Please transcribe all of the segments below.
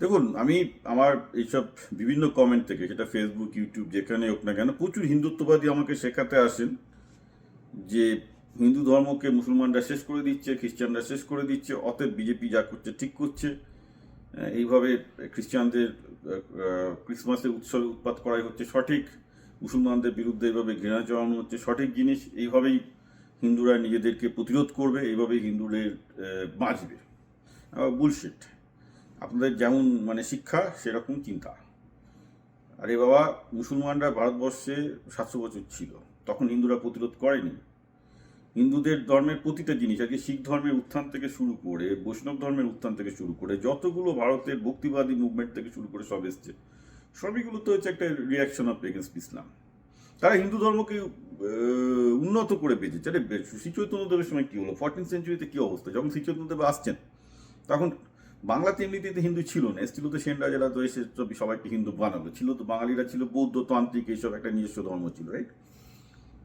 দেখুন, আমি আমার এইসব বিভিন্ন কমেন্ট থেকে, সেটা ফেসবুক ইউটিউব যেখানে হোক না কেন, প্রচুর হিন্দুত্ববাদী আমাকে শেখাতে আসেন যে হিন্দু ধর্মকে মুসলমানরা শেষ করে দিচ্ছে, খ্রিস্টানরা শেষ করে দিচ্ছে, অতএব বিজেপি যা করছে ঠিক করছে। এইভাবে খ্রিস্টানদের ক্রিসমাসের উৎসবে উৎপাত করাই হচ্ছে সঠিক। মুসলমানদের বিরুদ্ধে এইভাবে ঘৃণা চালানো হচ্ছে সঠিক জিনিস। এইভাবেই হিন্দুরা নিজেদেরকে প্রতিরোধ করবে, এইভাবেই হিন্দুদের বাঁচবে। বুলশিট আপনাদের যেমন মানে শিক্ষা, সেরকম চিন্তা। আরে বাবা, মুসলমানরা ভারতবর্ষে সাতশো বছর ছিল। তখন হিন্দুরা প্রতিরোধ করেনি। হিন্দুদের ধর্মের প্রতিটা জিনিস, আজকে শিখ ধর্মের উত্থান থেকে শুরু করে, বৈষ্ণব ধর্মের উত্থান থেকে শুরু করে, যতগুলো ভারতের ভক্তিবাদী মুভমেন্ট থেকে শুরু করে সব এসছে সবইগুলো তো হচ্ছে একটা রিয়াকশন অফ এগেনস্ট ইসলাম। তারা হিন্দু ধর্মকে উন্নত করে পেয়েছে। আরে, শ্রী সময় কী হলো? ফোরটিন সেঞ্চুরিতে কী অবস্থা? যখন শ্রী চৈতন্যদেব আসছেন, তখন বাংলাতে এমনিতেই তো হিন্দু ছিল না। এসছিল তো সেন রাজারা তো এসে সবাইকে হিন্দু বানালো। ছিল তো বাঙালিরা ছিল বৌদ্ধ তান্ত্রিক, এইসব একটা নিজস্ব ধর্ম ছিল রাইট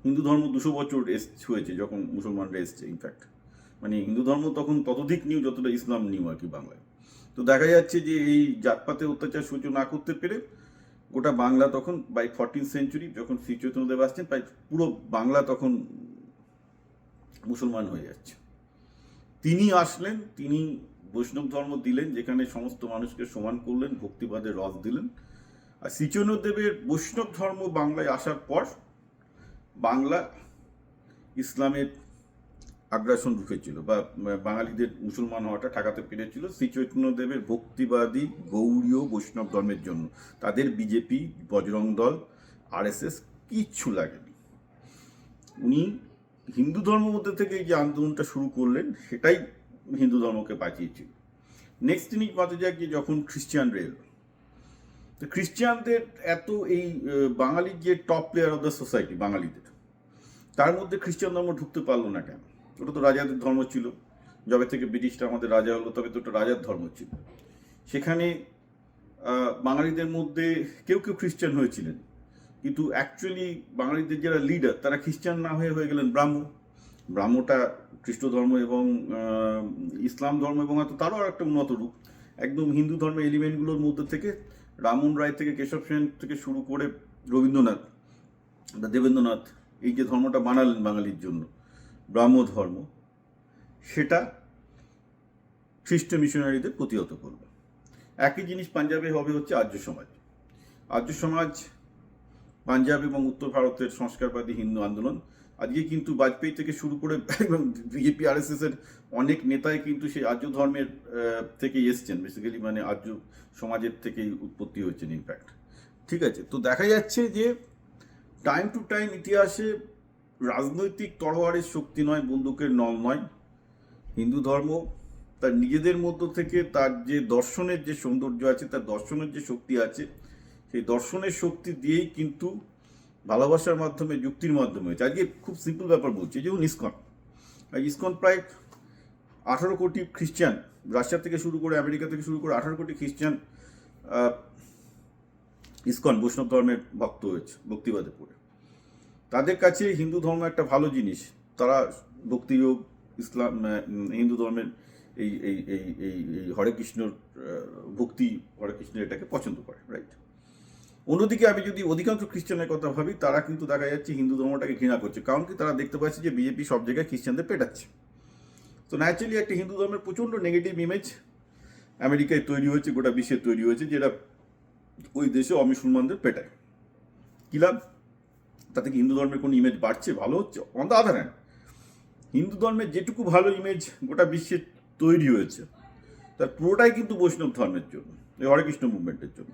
হিন্দু ধর্ম দুশো বছর এস হয়েছে যখন মুসলমানরা এসছে ইনফ্যাক্ট মানে হিন্দু ধর্ম তখন ততোধিক নিউ যতটা ইসলাম নিউ আর কি বাংলায়। তো দেখা যাচ্ছে যে এই জাতপাতে অত্যাচার সহ্য না করতে পেরে গোটা বাংলা তখন বাই ফোরটিন সেঞ্চুরি যখন শ্রী চৈতন্যদেব আসছেন, প্রায় পুরো বাংলা তখন মুসলমান হয়ে যাচ্ছে। তিনি আসলেন, তিনি বৈষ্ণব ধর্ম দিলেন, যেখানে সমস্ত মানুষকে সমান করলেন ভক্তিবাদের রস দিলেন। আর শ্রীচৈতন্যদেবের বৈষ্ণব ধর্ম বাংলায় আসার পর বাংলা ইসলামের আগ্রাসন ঢুকেছিল বা বাঙালিদের মুসলমান হওয়াটা ঠেকাতে পেরেছিল শ্রী চৈতন্যদেবের ভক্তিবাদী গৌড়ীয় বৈষ্ণব ধর্মের জন্য। তাদের বিজেপি, বজরং দল, আরএসএস কিচ্ছু লাগেনি। উনি হিন্দু ধর্ম মধ্যে থেকে যে আন্দোলনটা শুরু করলেন, সেটাই হিন্দু ধর্মকে বাঁচিয়েছিল। নেক্সট জিনিস বাঁচা যায় কি, যখন খ্রিস্টান রেল তো খ্রিস্টানদের এত এই বাঙালির যে top player of the society বাঙালিদের, তার মধ্যে খ্রিস্টান ধর্ম ঢুকতে পারল না কেন? ওটা তো রাজাদের ধর্ম ছিল। যবে থেকে ব্রিটিশরা আমাদের রাজা হলো, তবে তো ওটা রাজার ধর্ম ছিল। সেখানে বাঙালিদের মধ্যে কেউ কেউ খ্রিস্টান হয়েছিলেন। কিন্তু অ্যাকচুয়ালি বাঙালিদের যারা লিডার তারা খ্রিস্টান না হয়ে হয়ে গেলেন ব্রাহ্ম ব্রাহ্মটা খ্রিস্ট ধর্ম এবং ইসলাম ধর্ম এবং হয়তো তারও একটা উন্নত রূপ। একদম হিন্দু ধর্মের এলিমেন্টগুলোর মধ্যে থেকে রামন রায় থেকে কেশব সেন থেকে শুরু করে রবীন্দ্রনাথ, বা দেবেন্দ্রনাথ এই যে ধর্মটা বানালেন বাঙালির জন্য, ব্রাহ্ম ধর্ম, সেটা খ্রিস্ট মিশনারিদের প্রতিহত করবে। একই জিনিস পাঞ্জাবে হবে হচ্ছে আর্য সমাজ। আর্য সমাজ, পাঞ্জাব এবং উত্তর ভারতের সংস্কারবাদী হিন্দু আন্দোলন আজকে কিন্তু বাজপেয়ী থেকে শুরু করে এবং বিজেপি আর এর অনেক নেতাই কিন্তু সেই আর্য ধর্মের থেকেই এসছেন। বেসিক্যালি মানে আর্য সমাজের থেকেই উৎপত্তি হয়েছেন ইনফ্যাক্ট ঠিক আছে, তো দেখা যাচ্ছে যে টাইম টু টাইম ইতিহাসে রাজনৈতিক তরোয়ারের শক্তি নয়, বন্দুকের নল নয়। হিন্দু ধর্ম তার নিজেদের মধ্য থেকে তার যে দর্শনের যে সৌন্দর্য আছে, তার দর্শনের যে শক্তি আছে, সেই দর্শনের শক্তি দিয়েই কিন্তু ভালোবাসার মাধ্যমে, যুক্তির মাধ্যমে। হয়েছে আজকে খুব সিম্পল ব্যাপার বলছি যেমন ইসকন ইসকন প্রায় আঠারো কোটি খ্রিস্টান, রাশিয়া থেকে শুরু করে আমেরিকা থেকে শুরু করে আঠারো কোটি খ্রিস্টান ইসকন বৈষ্ণব ধর্মের ভক্ত হয়েছে, ভক্তিবাদে পড়ে। তাদের কাছে হিন্দু ধর্ম একটা ভালো জিনিস। তারা ভক্তিযোগ, ইসলাম হিন্দু ধর্মের এই এই এই এই হরে কৃষ্ণর ভক্তি হরে কৃষ্ণের এটাকে পছন্দ করে রাইট অন্যদিকে আমি যদি অধিকাংশ খ্রিস্টানের কথা ভাবি, তারা কিন্তু দেখা যাচ্ছে হিন্দু ধর্মটাকে ঘৃণা করছে। কারণ কি? তারা দেখতে পাচ্ছে যে বিজেপি সব জায়গায় খ্রিস্টানদের পেটাচ্ছে। তো ন্যাচারালি একটা হিন্দু ধর্মের প্রচণ্ড নেগেটিভ ইমেজ আমেরিকায় তৈরি হয়েছে, গোটা বিশ্বে তৈরি হয়েছে, যেটা ওই দেশে অমুসলমানদের পেটায়। কী লাভ? তাতে কি হিন্দু ধর্মের কোনো ইমেজ বাড়ছে, ভালো হচ্ছে? On the other hand Hindu ধর্মের যেটুকু ভালো ইমেজ গোটা বিশ্বে তৈরি হয়েছে, তার পুরোটাই কিন্তু বৈষ্ণব ধর্মের জন্য, এই হরে কৃষ্ণ মুভমেন্টের জন্য।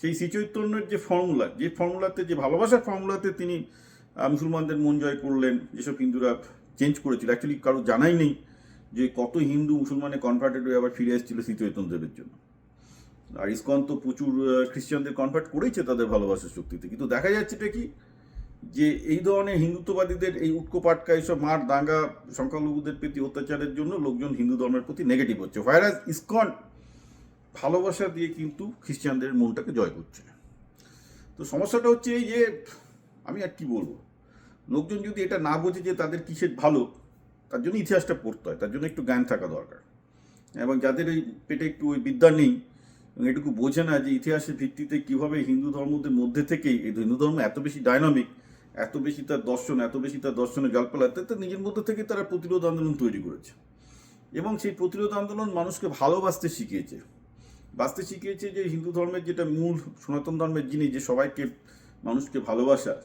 সেই শ্রীচৈতন্যের যে ফর্মুলা যে ফর্মুলাতে যে ভালোবাসার ফর্মুলাতে তিনি মুসলমানদের মন জয় করলেন, যেসব হিন্দুরা চেঞ্জ করেছিল। অ্যাকচুয়ালি কারও জানাই নেই যে কত হিন্দু মুসলমানে কনভার্টেড হয়ে আবার ফিরে এসেছিল শ্রীচৈতন্যদেবের জন্য। আর ইসকন তো প্রচুর খ্রিস্টানদের কনভার্ট করেইছে তাদের ভালোবাসার শক্তিতে। কিন্তু দেখা যাচ্ছে এটা কি? যে এই ধরনের হিন্দুত্ববাদীদের এই উটকোপাটকা এইসব মার দাঙ্গা সংখ্যালঘুদের প্রতি অত্যাচারের জন্য লোকজন হিন্দু ধর্মের প্রতি নেগেটিভ হচ্ছে। ভাইরাস ইসকন ভালোবাসা দিয়ে কিন্তু খ্রিস্টানদের মনটাকে জয় করছে। তো সমস্যাটা হচ্ছে এই যে, আমি আর কি বলব? লোকজন যদি এটা না বোঝে যে তাদের কিসের ভালো, তার জন্য ইতিহাসটা পড়তে হয়, তার জন্য একটু জ্ঞান থাকা দরকার। এবং যাদের ওই পেটে একটু ওই বিদ্যা নেই এটুকু বোঝে না যে ইতিহাসের ভিত্তিতে কীভাবে হিন্দু ধর্মদের মধ্যে থেকেই এই হিন্দু ধর্ম এত বেশি ডাইনামিক এত বেশি তার দর্শন, এত বেশি তার দর্শনে জলপালা, তো নিজের মধ্যে থেকে তারা প্রতিরোধ আন্দোলন তৈরি করেছে। এবং সেই প্রতিরোধ আন্দোলন মানুষকে ভালোবাসতে শিখিয়েছে। বাঁচতে শিখিয়েছে যে হিন্দু ধর্মের যেটা মূল, সনাতন ধর্মের জিনিস যে সবাইকে, মানুষকে ভালোবাসা,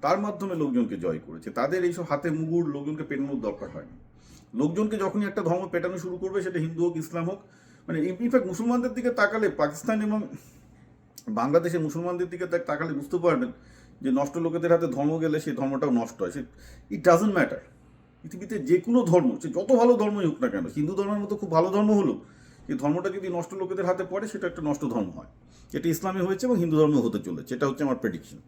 তার মাধ্যমে লোকজনকে জয় করেছে। তাদের এইসব হাতে মুগুর লোকজনকে পেটানোর দরকার হয় লোকজনকে যখনই একটা ধর্ম পেটানো শুরু করবে, সেটা হিন্দু হোক, ইসলাম হোক মানে ইনফ্যাক্ট মুসলমানদের দিকে তাকালে পাকিস্তান এবং বাংলাদেশের মুসলমানদের দিকে তাক- তাকালে বুঝতে পারবেন যে নষ্ট লোকেদের হাতে ধর্ম গেলে সেই ধর্মটাও নষ্ট হয়। সে ইট ডাজন্ট ম্যাটার পৃথিবীতে যে কোনো ধর্ম, সে যত ভালো ধর্মই হোক না কেন, হিন্দু ধর্মের মতো খুব ভালো ধর্ম হলো এই ধর্মটা যদি নষ্ট লোকেদের হাতে পড়ে, সেটা একটা নষ্ট ধর্ম হয়। এটা ইসলামে হয়েছে এবং হিন্দু ধর্মে হতে চলেছে। এটা হচ্ছে আমার প্রেডিকশন